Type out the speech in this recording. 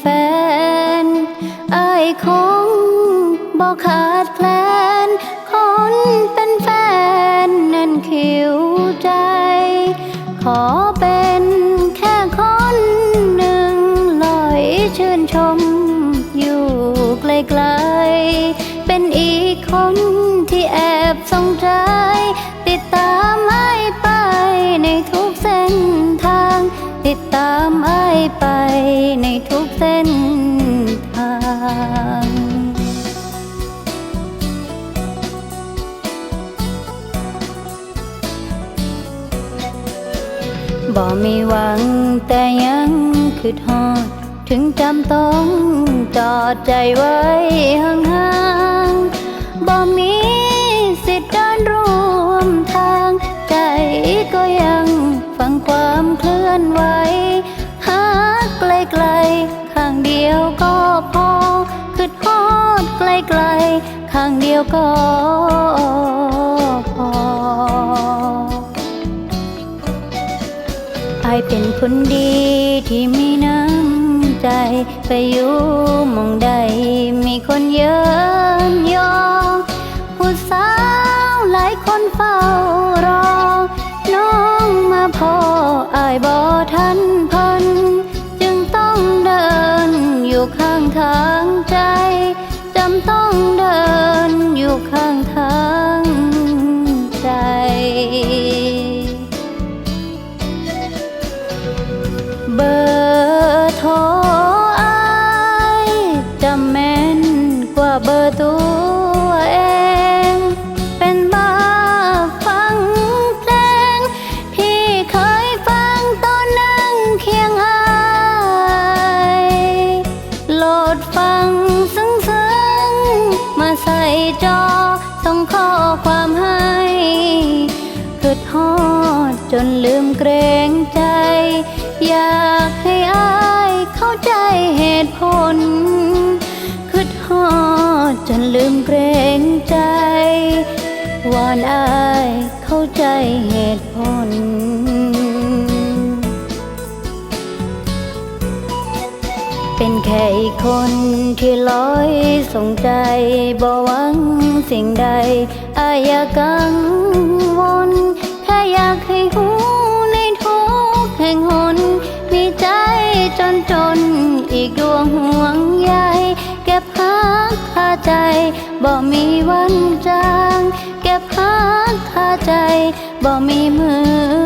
แฟนอายคงบอกขาดแคลนคนเป็นแฟนนั่นคิวใจ ขอเป็นแค่คนหนึ่งลอยชื่นชม อยู่ไกลๆเป็นอีกคนที่แอบสงใจ ติดตามไม่ไปในทุกเส้นทางติดตาม บ่มีหวังแต่ยังคือทอด ถึงจำต้องจอดใจไว้ห่างๆบ่มีสิทธิ์เดินร่วมทาง ใจก็ยังฟังความเคลื่อนไหวหาไกลๆ ข้างเดียวก็พอคือทอดไกลๆ ข้างเดียวก็ เป็นคนดีที่มีน้ำใจ ไปอยู่มองใดมีคนเยินยอ ผู้สาวหลายคนเฝ้ารอ น้องมาพออายบ่ทันพัน จึงต้องเดินอยู่ข้างทางใจ จำต้องเดินอยู่ข้างทาง จอส่งข้อความให้คือทอดจนลืมเกรงใจ อยากให้อายเข้าใจเหตุผลคือทอดจนลืมเกรงใจ วอนอายเข้าใจเหตุผล เป็นแค่คนที่ลอยสงใจบ่หวังสิ่งใดอายกังวลแค่อยากให้หูในทุกแห่งหน มีใจจนจนอีกดวงห่วงใยเก็บหักคาใจบ่มีวันจาง เก็บหักคาใจบ่มีมือ